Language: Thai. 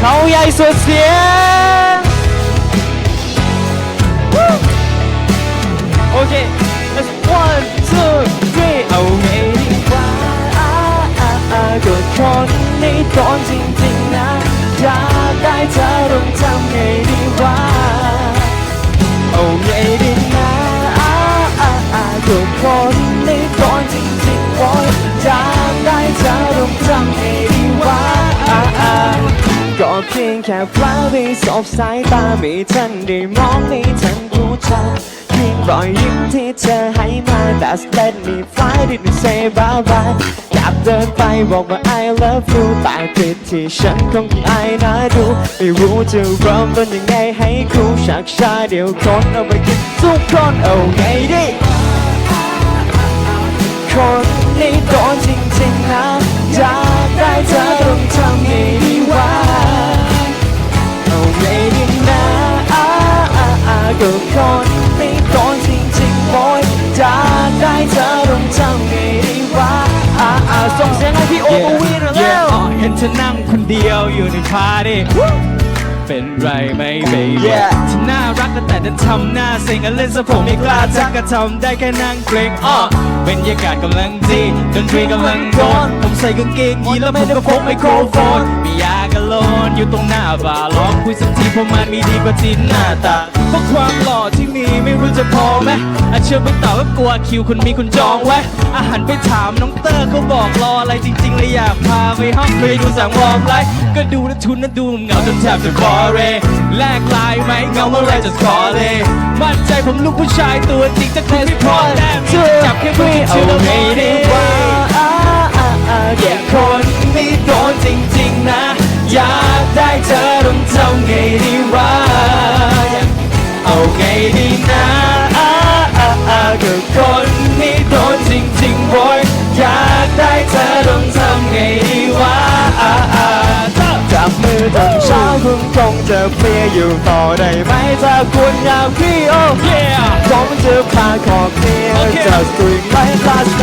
เขาใหญ่สุดเสียง โอเค let's one two three เอาไงดีกว่าอ่าอ่าอ่าก็คนนี้โดนจริงๆนะอยากได้เธอต้องทำไงดีว่า เพียงแค่พลาดไปสบสายตาไม่ทันได้มองไม่ทันรู้จักเพียงรอยยิ้มที่เธอให้มา That's let me fly didn't say bye bye อยากเดินไปบอกว่า I love you แต่ติดที่ฉันคงอายน่าดู ไม่รู้จะเริ่มต้นยังไงให้คูชักชาเดียวคนเอาไปกินทุกคนเอาไงดี ก็คนนี้โดนจริงๆโอยอยากได้เธอต้องทำไงดีวะอ่าอ่าส่งเสียงให้พี่โอโอวีหน่อยเร็วอ๋อเห็นเธอนั่งคนเดียวอยู่ในพาร์ตี้เป็นไรไหมเบย์ Yeah เธอน่ารักแต่ดันทำหน้าเซ็งอะเล่นซะผมไม่กล้าทักก็ทำได้แค่นั่งเกรงอ้อบรรยากาศกำลังดีดนตรีกำลังโดนผมใส่กางเกงยีนแล้วผมก็พกไมโครโฟน ยากระโลนอยู่ตรงหน้าบาร์ลองคุยสักทีเพราะมันมีดีกว่าที่หน้าตาเพราะความหล่อที่มีไม่รู้จะพอไหมอาเชื่อไปต่อก็กลัวคิวคุณมีคุณจองไว้อาหารไปถามน้องเตอร์เขาบอกรออะไรจริงๆเลยอยากพาไปห้องไปดูสังวอร์มไลฟ์ก็ดูแลทุนนั้นดูเหงาจนแทบจะคอเรแลกลน์ไหมเงาเมื่อไรจะขอเลยมั่นใจผมลูกผู้ชายตัวจริงจะคุณไม่พอแต้มจับแค่ผู้หญิงเอาชื่อละไงไม่ได้ว่าอาอาแค่คน อต้องทำไงดีวะเอาไงดีนะอ่าอาอาก็คนนี้โดนจริงๆโวยอยากได้เธอต้องทำไงดีวะอาอาจับมือตอนเช้าคุณคงจะเพลียอยู่ต่อได้ไหมถ้าคุณอยากพี่โอ้ผมจะพาขอบเพีย Okay. just doing my last